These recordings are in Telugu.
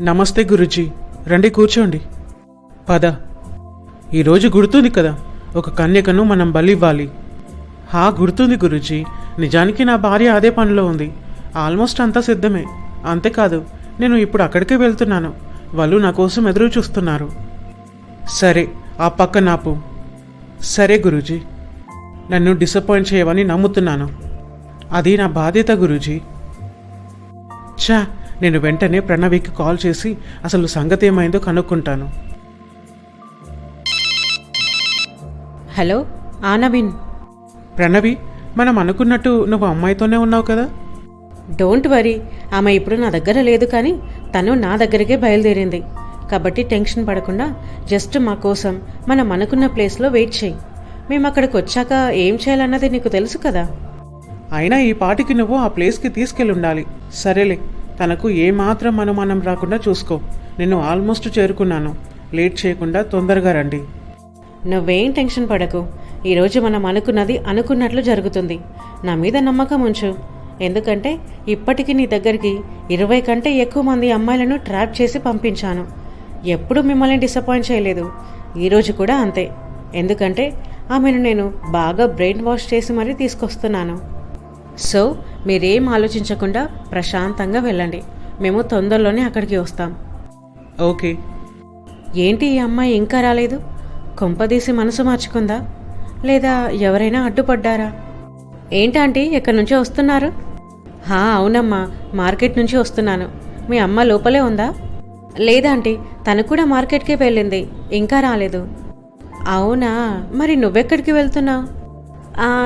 నమస్తే గురుజీ. రండి కూర్చోండి. పద. ఈరోజు గుర్తుంది కదా ఒక కన్యకను మనం బలివ్వాలి. హా గుర్తుంది గురుజీ. నిజానికి నా భార్య అదే పనిలో ఉంది. ఆల్మోస్ట్ అంతా సిద్ధమే. అంతేకాదు నేను ఇప్పుడు అక్కడికే వెళ్తున్నాను. వాళ్ళు నా కోసం ఎదురు చూస్తున్నారు. సరే ఆ పక్క నాపు సరే గురూజీ. నన్ను డిసప్పాయింట్ చేయవని నమ్ముతున్నాను. అది నా బాధ్యత గురూజీ. చా నేను వెంటనే ప్రణవికి కాల్ చేసి అసలు సంగతి ఏమైందో కనుక్కుంటాను. హలో ఆ నవీన్. ప్రణవి మనం అనుకున్నట్టు నువ్వు అమ్మాయితోనే ఉన్నావు కదా? డోంట్ వరీ ఆమె ఇప్పుడు నా దగ్గర లేదు కానీ తను నా దగ్గరికే బయలుదేరింది. కాబట్టి టెన్షన్ పడకుండా జస్ట్ మా కోసం మనం అనుకున్న ప్లేస్లో వెయిట్ చేయి. మేము అక్కడికి వచ్చాక ఏం చేయాలన్నది నీకు తెలుసు కదా? అయినా ఈ పాటికి నువ్వు ఆ ప్లేస్కి తీసుకెళ్ళి ఉండాలి. సరేలే. తనకు ఏమాత్రం అనుమానం రాకుండా చూసుకో. నేను ఆల్మోస్ట్ చేరుకున్నాను. లేట్ చేయకుండా తొందరగా రండి. నువ్వేం టెన్షన్ పడకు. ఈరోజు మనం అనుకున్నది అనుకున్నట్లు జరుగుతుంది. నా మీద నమ్మకం ఉంచు. ఎందుకంటే ఇప్పటికి నీ దగ్గరికి ఇరవై కంటే ఎక్కువ మంది అమ్మాయిలను ట్రాప్ చేసి పంపించాను. ఎప్పుడూ మిమ్మల్ని డిసప్పాయింట్ చేయలేదు. ఈరోజు కూడా అంతే. ఎందుకంటే ఆమెను నేను బాగా బ్రెయిన్ వాష్ చేసి మరీ తీసుకొస్తున్నాను. సో మీరేం ఆలోచించకుండా ప్రశాంతంగా వెళ్ళండి. మేము తొందరలోనే అక్కడికి వస్తాం. ఓకే. ఏంటి ఈ అమ్మాయి ఇంకా రాలేదు? కొంపదీసి మనసు మార్చుకుందా? లేదా ఎవరైనా అడ్డుపడ్డారా? ఏంటంటే ఎక్కడి నుంచో వస్తున్నారు? హా అవునమ్మా మార్కెట్ నుంచి వస్తున్నాను. మీ అమ్మ లోపలే ఉందా? లేదా ఆంటీ తను కూడా మార్కెట్కే వెళ్ళింది ఇంకా రాలేదు. అవునా మరి నువ్వెక్కడికి వెళ్తున్నావు?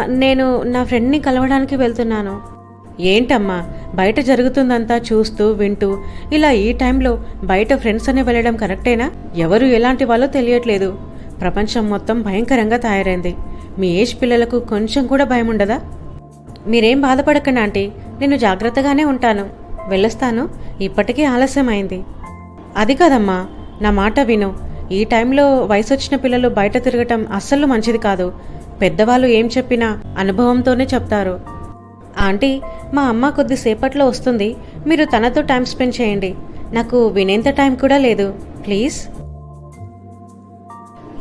నేను నా ఫ్రెండ్ని కలవడానికి వెళ్తున్నాను. ఏంటమ్మా? బయట జరుగుతుందంతా చూస్తూ వింటూ ఇలా ఈ టైంలో బయట ఫ్రెండ్స్ అని వెళ్ళడం కరెక్టేనా? ఎవరు ఎలాంటి వాళ్ళో తెలియట్లేదు. ప్రపంచం మొత్తం భయంకరంగా తయారైంది. మీ ఏజ్ పిల్లలకు కొంచెం కూడా భయం ఉండదా? మీరేం బాధపడకండి ఆంటీ. నేను జాగ్రత్తగానే ఉంటాను. వెళ్ళొస్తాను. ఇప్పటికీ ఆలస్యమైంది. అది కాదమ్మా. నా మాట విను. ఈ టైంలో వయసు వచ్చిన పిల్లలు బయట తిరగటం అస్సలు మంచిది కాదు. పెద్దవాళ్ళు ఏం చెప్పినా అనుభవంతోనే చెప్తారు. ఆంటీ మా అమ్మ కొద్దిసేపట్లో వస్తుంది. మీరు తనతో టైం స్పెండ్ చేయండి. నాకు వినేంత టైం కూడా లేదు. ప్లీజ్.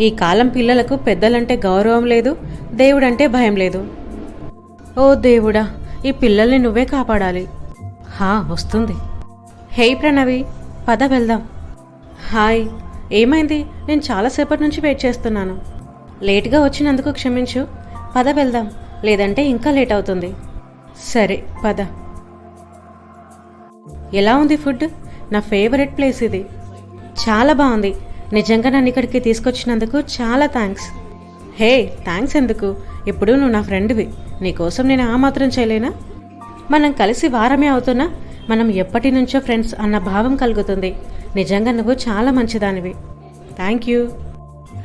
ఈ కాలం పిల్లలకు పెద్దలంటే గౌరవం లేదు దేవుడంటే భయం లేదు. ఓ దేవుడా ఈ పిల్లల్ని నువ్వే కాపాడాలి. హా వస్తుంది. హే ప్రణవి పద వెళ్దాం. హాయ్ ఏమైంది? నేను చాలాసేపటి నుంచి వెయిట్ చేస్తున్నాను. లేట్గా వచ్చినందుకు క్షమించు. పద వెళ్దాం. లేదంటే ఇంకా లేట్ అవుతుంది. సరే పద. ఎలా ఉంది ఫుడ్? నా ఫేవరెట్ ప్లేస్ ఇది. చాలా బాగుంది. నిజంగా నన్ను ఇక్కడికి తీసుకొచ్చినందుకు చాలా థ్యాంక్స్ హే థ్యాంక్స్ ఎందుకు? ఇప్పుడు నువ్వు నా ఫ్రెండ్వి. నీకోసం నేను ఆ మాత్రం చేయలేనా? మనం కలిసి వారమే అవుతున్నా మనం ఎప్పటి నుంచో ఫ్రెండ్స్ అన్న భావం కలుగుతుంది. నిజంగా నువ్వు చాలా మంచిదానివి. Thank you.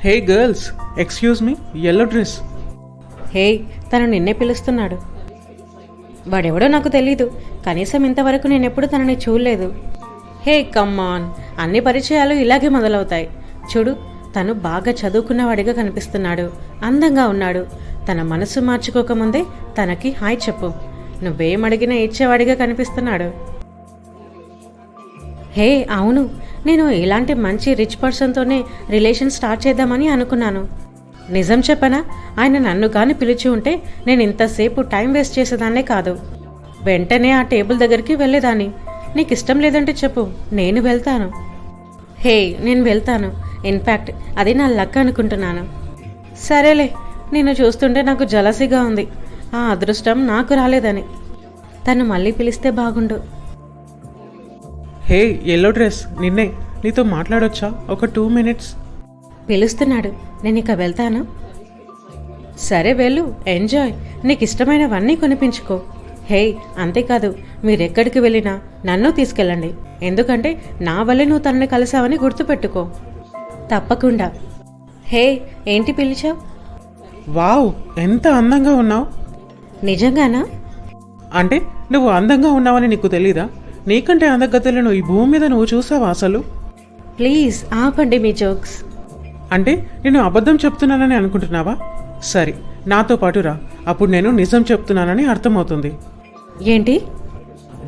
Hey girls excuse me yellow dress hey తను నిన్నే పిలుస్తున్నాడు. వాడెవడో నాకు తెలీదు. కనీసం ఇంతవరకు నేనెప్పుడు తనని చూడలేదు. హే కమ్మాన్ అన్ని పరిచయాలు ఇలాగే మొదలవుతాయి. చూడు తను బాగా చదువుకున్నవాడిగా కనిపిస్తున్నాడు. అందంగా ఉన్నాడు. తన మనసు మార్చుకోకముందే తనకి హాయ్ చెప్పు. నువ్వేం అడిగినా ఇచ్చేవాడిగా కనిపిస్తున్నాడు. హే అవును. నేను ఇలాంటి మంచి రిచ్ పర్సన్తోనే రిలేషన్ స్టార్ట్ చేద్దామని అనుకున్నాను. నిజం చెప్పనా? ఆయన నన్ను కాని పిలిచి ఉంటే నేను ఇంతసేపు టైం వేస్ట్ చేసేదాన్నే కాదు. వెంటనే ఆ టేబుల్ దగ్గరికి వెళ్ళేదాన్ని. నీకు ఇష్టం లేదంటే చెప్పు నేను వెళ్తాను. హే నేను వెళ్తాను. ఇన్ఫ్యాక్ట్ అది నా లక్ అనుకుంటున్నాను. సరేలే నిన్ను చూస్తుంటే నాకు జలసిగా ఉంది. ఆ అదృష్టం నాకు రాలేదని. తను మళ్ళీ పిలిస్తే బాగుండు. హే ఎల్లో డ్రెస్ నిన్నే. నీతో మాట్లాడొచ్చా? ఒక టూ మినిట్స్. పిలుస్తున్నాడు. నేను ఇక వెళ్తాను? సరే వెళ్ళు ఎంజాయ్. నీకు ఇష్టమైనవన్నీ కొనిపించుకో. హే అంతేకాదు మీరెక్కడికి వెళ్ళినా నన్ను తీసుకెళ్ళండి. ఎందుకంటే నా వల్లే నువ్వు తనని కలిసావని గుర్తుపెట్టుకో. తప్పకుండా. హే ఏంటి పిలిచావు? వావ్ ఎంత అందంగా ఉన్నావు. నిజంగానా? అంటే నువ్వు అందంగా ఉన్నావని నీకు తెలీదా? నీకంటే అందగత్తెలను ఈ భూమి మీద నువ్వు చూసావా అసలు? ప్లీజ్ ఆపండి మీ జోక్స్. అంటే నేను అబద్ధం చెప్తున్నానని అనుకుంటున్నావా? సరే నాతో పాటు రా. అప్పుడు నేను నిజం చెప్తున్నానని అర్థమవుతుంది. ఏంటి?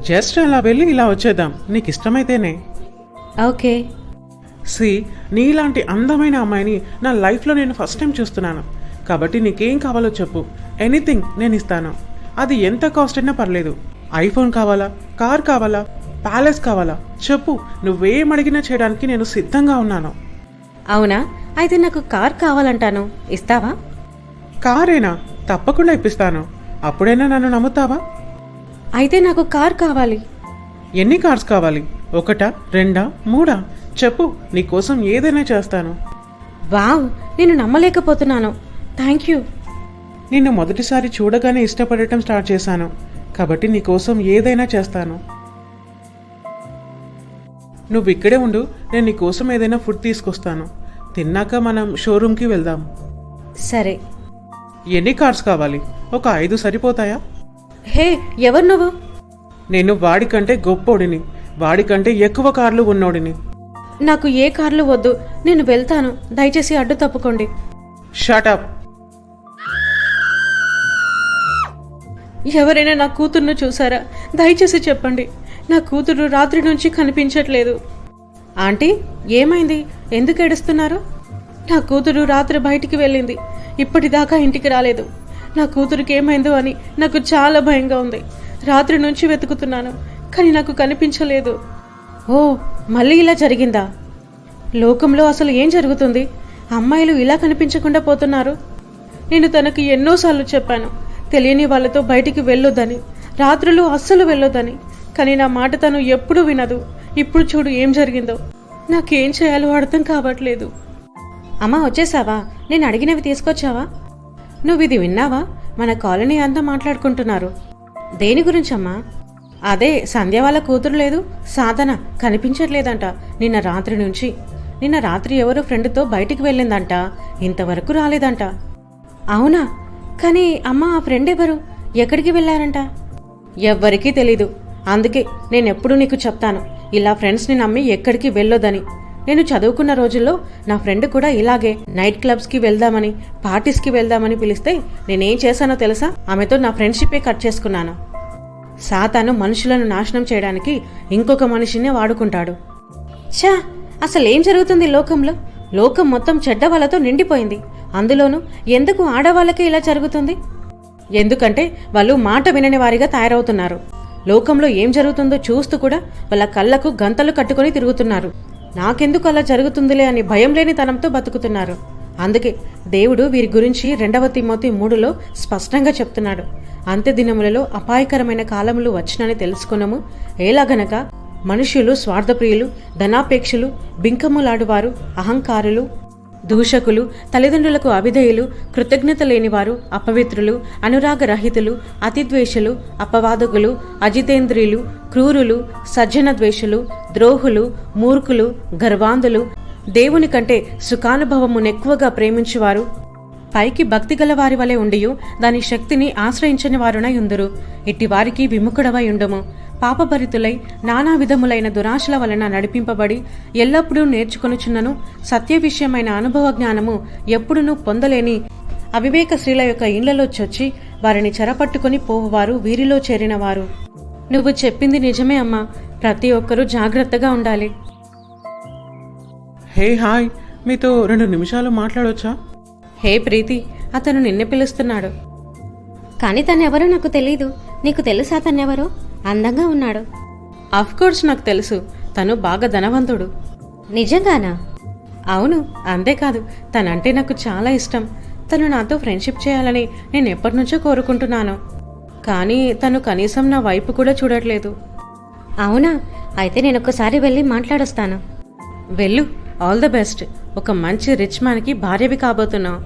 జస్ట్ అలా వెళ్ళి ఇలా వచ్చేద్దాం. నీకు ఇష్టమైతేనే ఓకే. సి నీలాంటి అందమైన అమ్మాయిని నా లైఫ్లో నేను ఫస్ట్ టైం చూస్తున్నాను. కాబట్టి నీకేం కావాలో చెప్పు. ఎనీథింగ్ నేను ఇస్తాను. అది ఎంత కాస్ట్ అయినా పర్లేదు. ఐఫోన్ కావాలా? కార్ కావాలా? ప్యాలెస్ కావాలా? చెప్పు. నువ్వేం అడిగినా చేయడానికి నేను సిద్ధంగా ఉన్నాను. అవునా? అయితే నాకు కార్ కావాలంటాను. ఇస్తావా? కారేనా? తప్పకుండా ఇప్పిస్తాను. అప్పుడైనా నన్ను నమ్ముతావా? అయితే నాకు కార్ కావాలి. ఎన్ని కార్స్ కావాలి? ఒకటా? రెండా? మూడా? చెప్పు నీకోసం ఏదైనా చేస్తాను. వావ్ నేను నమ్మలేకపోతున్నాను. Thank you. నిన్ను మొదటిసారి చూడగానే ఇష్టపడటం స్టార్ట్ చేశాను. కాబట్టి నీకోసం ఏదైనా చేస్తాను. నువ్వు ఇక్కడే ఉండు నేను నీకోసం ఏదైనా ఫుడ్ తీసుకొస్తాను. తిన్నాక మనం షోరూమ్కి వెళ్దాం. సరే. ఎన్ని కార్స్ కావాలి? ఒక ఐదు సరిపోతాయా? హే ఎవరు నువ్వు? నేను వాడికంటే గొప్పోడిని. వాడికంటే ఎక్కువ కార్లు ఉన్నోడిని. నాకు ఏ కార్లు వద్దు నేను వెళ్తాను. దయచేసి అడ్డు తప్పుకోండి. షటప్ ఎవరైనా నా కూతుర్ను చూసారా? దయచేసి చెప్పండి. నా కూతురు రాత్రి నుంచి కనిపించట్లేదు. ఆంటీ ఏమైంది? ఎందుకు ఏడుస్తున్నారు? నా కూతురు రాత్రి బయటికి వెళ్ళింది. ఇప్పటిదాకా ఇంటికి రాలేదు. నా కూతురికి ఏమైందో అని నాకు చాలా భయంగా ఉంది. రాత్రి నుంచి వెతుకుతున్నాను కానీ నాకు కనిపించలేదు. ఓ మళ్ళీ ఇలా జరిగిందా? లోకంలో అసలు ఏం జరుగుతుంది? అమ్మాయిలు ఇలా కనిపించకుండా పోతున్నారు. నేను తనకు ఎన్నోసార్లు చెప్పాను. తెలియని వాళ్ళతో బయటికి వెళ్ళొద్దని రాత్రులు అస్సలు వెళ్ళొద్దని. కానీ నా మాట తను ఎప్పుడూ వినదు. ఇప్పుడు చూడు ఏం జరిగిందో. నాకేం చేయాలో అర్థం కావట్లేదు. అమ్మా వచ్చేసావా? నేను అడిగినవి తీసుకొచ్చావా? నువ్వు ఇది విన్నావా? మన కాలనీ అంతా మాట్లాడుకుంటున్నారు. దేని గురించమ్మా? అదే సంధ్య వాళ్ళ కూతురు లేదు సాధన కనిపించట్లేదంట నిన్న రాత్రి నుంచి. నిన్న రాత్రి ఎవరో ఫ్రెండ్తో బయటికి వెళ్ళిందంట. ఇంతవరకు రాలేదంట. అవునా? కానీ అమ్మ ఆ ఫ్రెండ్ ఎవరు? ఎక్కడికి వెళ్ళారంట? ఎవ్వరికీ తెలీదు. అందుకే నేనెప్పుడు నీకు చెప్తాను ఇలా ఫ్రెండ్స్ని నమ్మి ఎక్కడికి వెళ్ళొద్దని. నేను చదువుకున్న రోజుల్లో నా ఫ్రెండ్ కూడా ఇలాగే నైట్ క్లబ్స్కి వెళ్దామని పార్టీస్కి వెళ్దామని పిలిస్తే నేనేం చేశానో తెలుసా? ఆమెతో నా ఫ్రెండ్షిప్పే కట్ చేసుకున్నాను. సాతాను మనుషులను నాశనం చేయడానికి ఇంకొక మనిషినే వాడుకుంటాడు. ఛా అసలేం జరుగుతుంది లోకంలో? లోకం మొత్తం చెడ్డ వాళ్ళతో నిండిపోయింది. అందులోనూ ఎందుకు ఆడవాళ్ళకే ఇలా జరుగుతుంది? ఎందుకంటే వాళ్ళు మాట వినని వారిగా తయారవుతున్నారు. లోకంలో ఏం జరుగుతుందో చూస్తూ కూడా వాళ్ళ కళ్ళకు గంతలు కట్టుకొని తిరుగుతున్నారు. నాకెందుకు అలా జరుగుతుందిలే అని భయం లేని తనంతో బతుకుతున్నారు. అందుకే దేవుడు వీరి గురించి రెండవ తిమోతి మూడులో స్పష్టంగా చెప్తున్నాడు. అంత్య దినములలో అపాయకరమైన కాలములు వచ్చినని తెలుసుకున్నాము ఏలాగనక మనుషులు స్వార్థప్రియులు ధనాపేక్షులు బింకములాడువారు అహంకారులు దూషకులు తల్లిదండ్రులకు అవిధేయులు కృతజ్ఞత లేనివారు అపవిత్రులు అనురాగరహితులు అతిద్వేషులు అపవాదకులు అజితేంద్రియులు క్రూరులు సజ్జన ద్వేషులు ద్రోహులు మూర్ఖులు గర్వాంధులు దేవుని కంటే సుఖానుభవమునెక్కువగా ప్రేమించువారు పైకి భక్తి గల వారి వలె ఉండియు దాని శక్తిని ఆశ్రయించని వారునై ఉందురు. ఇట్టి వారికి విముఖుడవై ఉండుము. పాపభరితులై నానా విధములైన దురాశల వలన నడిపింపబడి ఎల్లప్పుడూ నేర్చుకొనుచున్నను సత్య విషయమైన అనుభవ జ్ఞానము ఎప్పుడునూ పొందలేని అవివేక స్త్రీల యొక్క ఇండ్లలో చొచ్చి వారిని చెరపట్టుకుని పోవువారు వీరిలో చేరినవారు. నువ్వు చెప్పింది నిజమే అమ్మా. ప్రతి ఒక్కరూ జాగ్రత్తగా ఉండాలి. Hey hi. మీతో రెండు నిమిషాలు మాట్లాడొచ్చా? హే ప్రీతి అతను నిన్నే పిలుస్తున్నాడు. కానీ తనెవరో నాకు తెలీదు. నీకు తెలుసా తనెవరో? అందంగా ఉన్నాడు. కోర్స్ నాకు తెలుసు. తను బాగా ధనవంతుడు. నిజంగానా? అవును అంతేకాదు తనంటే నాకు చాలా ఇష్టం. తను నాతో ఫ్రెండ్షిప్ చేయాలని నేను ఎప్పటి నుంచో కోరుకుంటున్నాను. కానీ తను కనీసం నా వైపు కూడా చూడట్లేదు. అవునా? అయితే నేను ఒక్కసారి వెళ్ళి మాట్లాడొస్తాను. వెళ్ళు. ఆల్ ద బెస్ట్ ఒక మంచి రిచ్ మ్యాన్కి భార్యవి కాబోతున్నావు.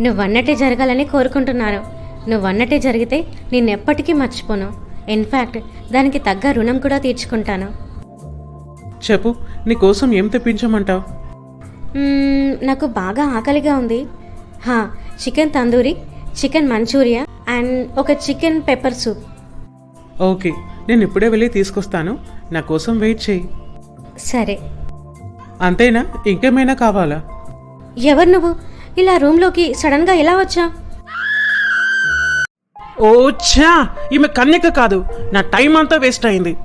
నువ్వన్నట్టే జరగాలని కోరుకుంటున్నారు. నువ్వన్నట్టే జరిగితే నిన్నెప్పటికీ మర్చిపోను. ఇన్ఫ్యాక్ట్ దానికి తగ్గ రుణం కూడా తీర్చుకుంటాను. చెప్పు నీకోసం ఏం తెప్పించమంటావు? నాకు బాగా ఆకలిగా ఉంది. హా chicken tandoori chicken manchurian and ఒక చికెన్ పెప్పర్ సూప్. ఓకే నేను ఇప్పుడే వెళ్ళి తీసుకొస్తాను. నా కోసం వెయిట్ చేయి. సరే. అంతేనా? ఇంకేమైనా కావాలా? ఎవరు నువ్వు? ఇలా రూమ్లోకి సడన్గా ఎలా వచ్చా? ఓ ఛా! ఈమె కన్యక కాదు. నా టైం అంతా వేస్ట్ అయింది.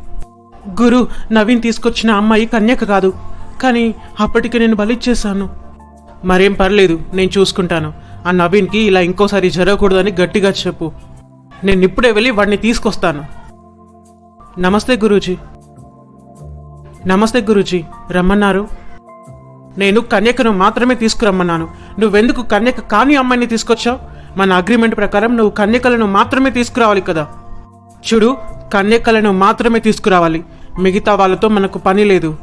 గురు నవీన్ తీసుకొచ్చిన అమ్మాయి కన్యక కాదు. కానీ అప్పటికి నేను బలిచ్చేశాను మరేం పర్లేదు నేను చూసుకుంటాను. ఆ నవీన్కి ఇలా ఇంకోసారి జరగకూడదని గట్టిగా చెప్పు. నేను ఇప్పుడే వెళ్ళి వాడిని తీసుకొస్తాను. నమస్తే గురూజీ. నమస్తే గురూజీ. రమ్మన్నారు. నేను కన్యకను మాత్రమే తీసుకురమ్మన్నాను. నువ్వెందుకు కన్యక కాని అమ్మాయిని తీసుకొచ్చావు? మన అగ్రిమెంట్ ప్రకారం నువ్వు కన్యకలను మాత్రమే తీసుకురావాలి కదా. చూడు కన్యకలను మాత్రమే తీసుకురావాలి. మిగతా వాళ్ళతో మనకు పని లేదు.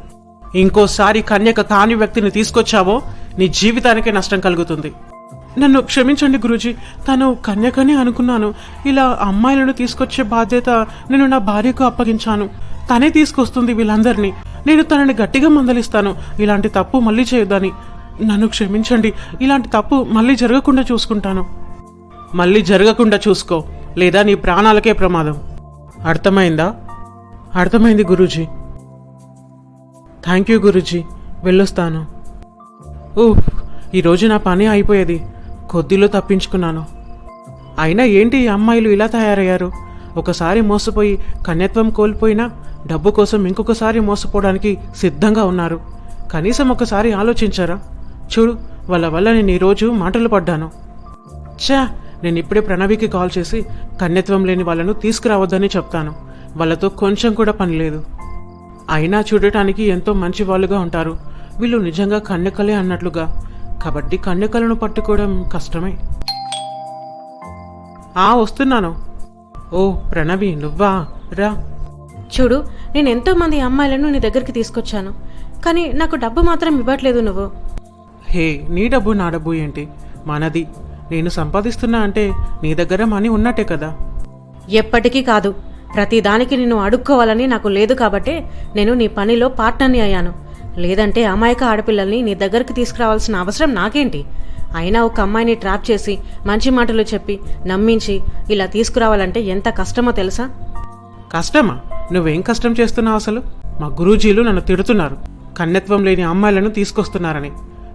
ఇంకోసారి కన్యక కాని వ్యక్తిని తీసుకొచ్చావో నీ జీవితానికే నష్టం కలుగుతుంది. నన్ను క్షమించండి గురూజీ తను కన్యకనే అనుకున్నాను. ఇలా అమ్మాయిలను తీసుకొచ్చే బాధ్యత నేను నా భార్యకు అప్పగించాను. తనే తీసుకొస్తుంది వీళ్ళందరినీ. నేను తనని గట్టిగా మందలిస్తాను. ఇలాంటి తప్పు మళ్ళీ చేయొద్దని. నన్ను క్షమించండి. ఇలాంటి తప్పు మళ్ళీ జరగకుండా చూసుకుంటాను. మళ్ళీ జరగకుండా చూసుకో. లేదా నీ ప్రాణాలకే ప్రమాదం. అర్థమైందా? అర్థమైంది గురూజీ. Thank you Guruji. వెళ్ళొస్తాను. ఊ ఈరోజు నా పని అయిపోయేది. కొద్దిలో తప్పించుకున్నాను. అయినా ఏంటి ఈ అమ్మాయిలు ఇలా తయారయ్యారు? ఒకసారి మోసపోయి కన్యత్వం కోల్పోయినా డబ్బు కోసం ఇంకొకసారి మోసపోవడానికి సిద్ధంగా ఉన్నారు. కనీసం ఒకసారి ఆలోచించారా? చూడు వాళ్ళ వల్ల నేను ఈరోజు మాటలు పడ్డాను. ఛా నేను ఇప్పుడే ప్రణవికి కాల్ చేసి కన్యత్వం లేని వాళ్ళను తీసుకురావద్దని చెప్తాను. వాళ్ళతో కొంచెం కూడా పని లేదు. అయినా చూడటానికి ఎంతో మంచి వాళ్ళుగా ఉంటారు. వీళ్ళు నిజంగా కన్యకలే అన్నట్లుగా. కాబట్టి కన్యకలను పట్టుకోవడం కష్టమే. ఆ వస్తున్నాను. ఓ ప్రణవి నువ్వా? రా. చూడు నేను ఎంతో మంది అమ్మాయిలను నీ దగ్గరికి తీసుకొచ్చాను. కానీ నాకు డబ్బు మాత్రం ఇవ్వట్లేదు నువ్వు. హే నీ డబ్బు నా డబ్బు ఏంటి? మనది. నేను సంపాదిస్తున్నా అంటే నీ దగ్గర మనీ ఉన్నట్టే కదా. ఎప్పటికీ కాదు. ప్రతి దానికి నిన్ను అడుక్కోవాలని నాకు లేదు కాబట్టే నేను నీ పనిలో పార్ట్నర్ని అయ్యాను. లేదంటే అమాయక ఆడపిల్లల్ని నీ దగ్గరికి తీసుకురావాల్సిన అవసరం నాకేంటి? అయినా ఒక అమ్మాయిని ట్రాప్ చేసి మంచి మాటలు చెప్పి నమ్మించి ఇలా తీసుకురావాలంటే ఎంత కష్టమో తెలుసా? కష్టమా? నువ్వేం కష్టం చేస్తున్నావు అసలు? మా గురూజీలు నన్ను తిడుతున్నారు. కన్యత్వం లేని అమ్మాయిలను తీసుకొస్తున్నారని.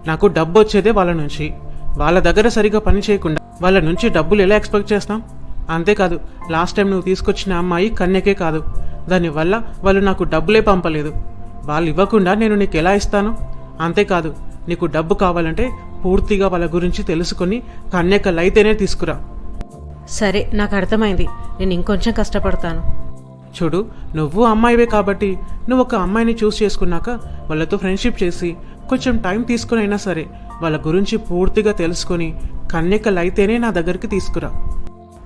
నాకు డబ్బు వచ్చేదే వాళ్ళ నుంచి. వాళ్ళ దగ్గర సరిగా పని చేయకుండా వాళ్ళ నుంచి డబ్బులు ఎలా ఎక్స్పెక్ట్ చేస్తాం? అంతేకాదు లాస్ట్ టైం నువ్వు తీసుకొచ్చిన అమ్మాయి కన్యకే కాదు. దానివల్ల వాళ్ళు నాకు డబ్బులే పంపలేదు. వాళ్ళు ఇవ్వకుండా నేను నీకు ఎలా ఇస్తాను? అంతేకాదు నీకు డబ్బు కావాలంటే పూర్తిగా వాళ్ళ గురించి తెలుసుకొని కన్యకలైతేనే తీసుకురా. సరే నాకు అర్థమైంది. నేను ఇంకొంచెం కష్టపడతాను. చూడు నువ్వు అమ్మాయివే కాబట్టి నువ్వు ఒక అమ్మాయిని చూస్ చేసుకున్నాక వాళ్ళతో ఫ్రెండ్షిప్ చేసి కొంచెం టైం తీసుకుని అయినా సరే వాళ్ళ గురించి పూర్తిగా తెలుసుకొని కన్యకలు అయితేనే నా దగ్గరికి తీసుకురా.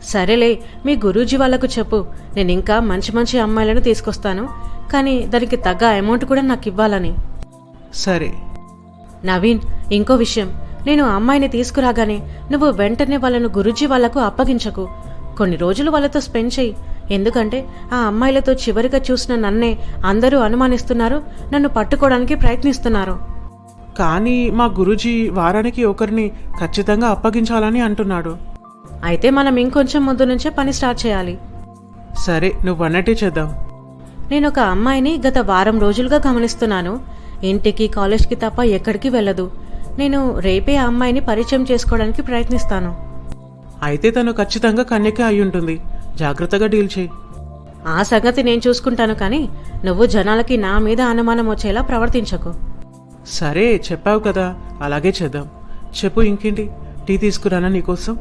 సరేలే మీ గురూజీ వాళ్ళకు చెప్పు. నేను ఇంకా మంచి మంచి అమ్మాయిలను తీసుకొస్తాను. కానీ దానికి తగ్గ అమౌంట్ కూడా నాకు ఇవ్వాలని. సరే. నవీన్ ఇంకో విషయం. నేను అమ్మాయిని తీసుకురాగానే నువ్వు వెంటనే వాళ్ళను గురూజీ వాళ్ళకు అప్పగించకు. కొన్ని రోజులు వాళ్ళతో స్పెండ్ చేయి. ఎందుకంటే ఆ అమ్మాయిలతో చివరిగా చూసిన నన్నే అందరూ అనుమానిస్తున్నారు నన్ను పట్టుకోవడానికి ప్రయత్నిస్తున్నారు. కానీ మా గురూజీ వారానికి ఒకరిని ఖచ్చితంగా అప్పగించాలని అంటున్నాడు. అయితే మనం ఇంకొంచెం ముందు నుంచే పని స్టార్ట్ చేయాలి. సరే నువ్వు అన్నట్టే చేద్దాం. నేను ఒక అమ్మాయిని గత వారం రోజులుగా గమనిస్తున్నాను. ఇంటికి కాలేజ్కి తప్ప ఎక్కడికి వెళ్ళదు. నేను రేపే ఆ అమ్మాయిని పరిచయం చేసుకోవడానికి ప్రయత్నిస్తాను. అయితే తను ఖచ్చితంగా కన్యకే అయి ఉంటుంది జాగ్రత్తగా డీల్ చేయి. ఆ సంగతి నేను చూసుకుంటాను కానీ నువ్వు జనాలకి నా మీద అనుమానం వచ్చేలా ప్రవర్తించకు. సరే చెప్పావు కదా. అలాగే చేద్దాం. చెప్పు ఇంకేంటి? టీ తీసుకురానా నీకోసం?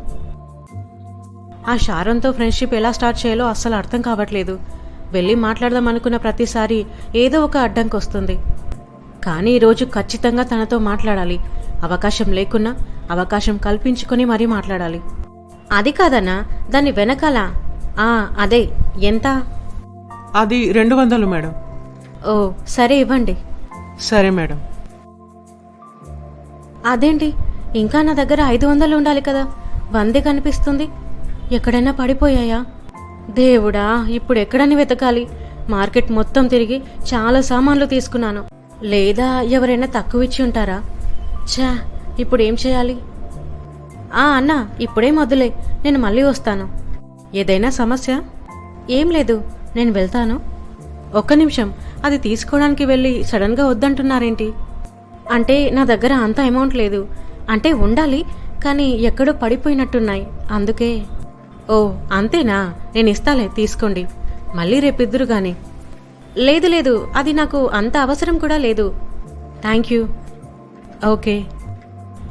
ఆ షారంతో ఫ్రెండ్షిప్ ఎలా స్టార్ట్ చేయాలో అస్సలు అర్థం కావట్లేదు. వెళ్ళి మాట్లాడదాం అనుకున్న ప్రతిసారి ఏదో ఒక అడ్డంకి వస్తుంది. కానీ ఈరోజు ఖచ్చితంగా తనతో మాట్లాడాలి. అవకాశం లేకున్నా అవకాశం కల్పించుకొని మరీ మాట్లాడాలి. అది కాదన్నా దాని వెనకాల అదే ఎంత? అది రెండు వందలు మేడం. ఓ సరే ఇవ్వండి. సరే మేడం. అదేంటి? ఇంకా నా దగ్గర ఐదు వందలు ఉండాలి కదా. వందే కనిపిస్తుంది. ఎక్కడైనా పడిపోయాయా? దేవుడా ఇప్పుడు ఎక్కడని వెతకాలి? మార్కెట్ మొత్తం తిరిగి చాలా సామాన్లు తీసుకున్నాను. లేదా ఎవరైనా తక్కువ ఇచ్చి ఉంటారా? ఛా ఇప్పుడు ఏం చేయాలి? ఆ అన్న ఇప్పుడే మొదలే. నేను మళ్ళీ వస్తాను. ఏదైనా సమస్య? ఏం లేదు నేను వెళ్తాను. ఒక్క నిమిషం అది తీసుకోవడానికి వెళ్ళి సడన్గా వద్దంటున్నారేంటి? అంటే నా దగ్గర అంత అమౌంట్ లేదు. అంటే ఉండాలి కానీ ఎక్కడో పడిపోయినట్టున్నాయి. అందుకే. ఓ అంతేనా? నేను ఇస్తాలే తీసుకోండి. మళ్ళీ రేపిద్దురు కానీ లేదు లేదు అది నాకు అంత అవసరం కూడా లేదు. Thank you. ఓకే.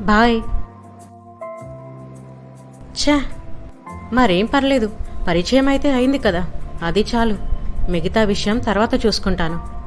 బాయ్. ఛా! మరేం పర్లేదు. పరిచయం అయితే అయింది కదా. అది చాలు. మిగతా విషయం తర్వాత చూసుకుంటాను.